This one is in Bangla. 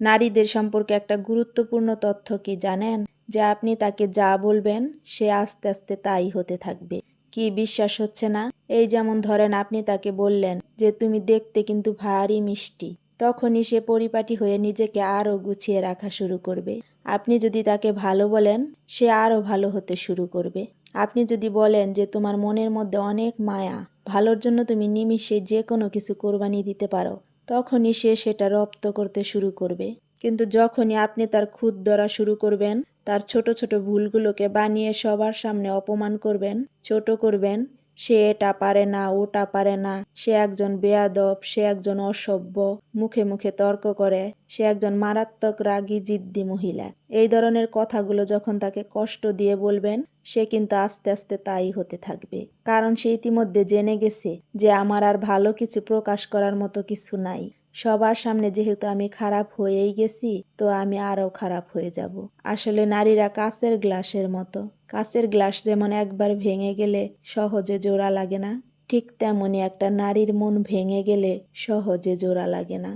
নারীদের সম্পর্কে একটা গুরুত্বপূর্ণ তথ্য কি জানেন? যে আপনি তাকে যা বলবেন, সে আস্তে আস্তে তাই হতে থাকবে। কি বিশ্বাস হচ্ছে না? এই যেমন ধরেন আপনি তাকে বললেন যে, তুমি দেখতে কিন্তু ভারী মিষ্টি। তখনই সে পরিপাটি হয়ে নিজেকে আরও গুছিয়ে রাখা শুরু করবে। আপনি যদি তাকে ভালো বলেন, সে আরও ভালো হতে শুরু করবে। আপনি যদি বলেন যে, তোমার মনের মধ্যে অনেক মায়া, ভালোর জন্য তুমি নিমিষে যে কোনো কিছু কোরবানি দিতে পারো। তখনই সে সেটা রপ্ত করতে শুরু করবে। কিন্তু যখনই আপনি তার খুদ ধরা শুরু করবেন, তার ছোট ছোট ভুলগুলোকে বানিয়ে সবার সামনে অপমান করবেন, ছোট করবেন সে এটা পারে না, ওটা পারে না। সে একজন বেয়াদব, সে একজন অসভ্য, মুখে মুখে তর্ক করে। সে একজন মারাত্মক রাগী, জিদ্দি মহিলা। এই ধরনের কথাগুলো যখন তাকে কষ্ট দিয়ে বলবেন, সে কিন্তু আস্তে আস্তে তাই হতে থাকবে। কারণ সে ইতিমধ্যে জেনে গেছে যে আমার আর ভালো কিছু প্রকাশ করার মতো কিছু নাই। সবার সামনে যেহেতু আমি খারাপ হয়েই গেছি, তো আমি আরও খারাপ হয়ে যাব। আসলে নারীরা কাঁচের গ্লাসের মতো। কাঁচের গ্লাস যেমন একবার ভেঙে গেলে সহজে জোড়া লাগে না, ঠিক তেমনই একটা নারীর মন ভেঙে গেলে সহজে জোড়া লাগে না।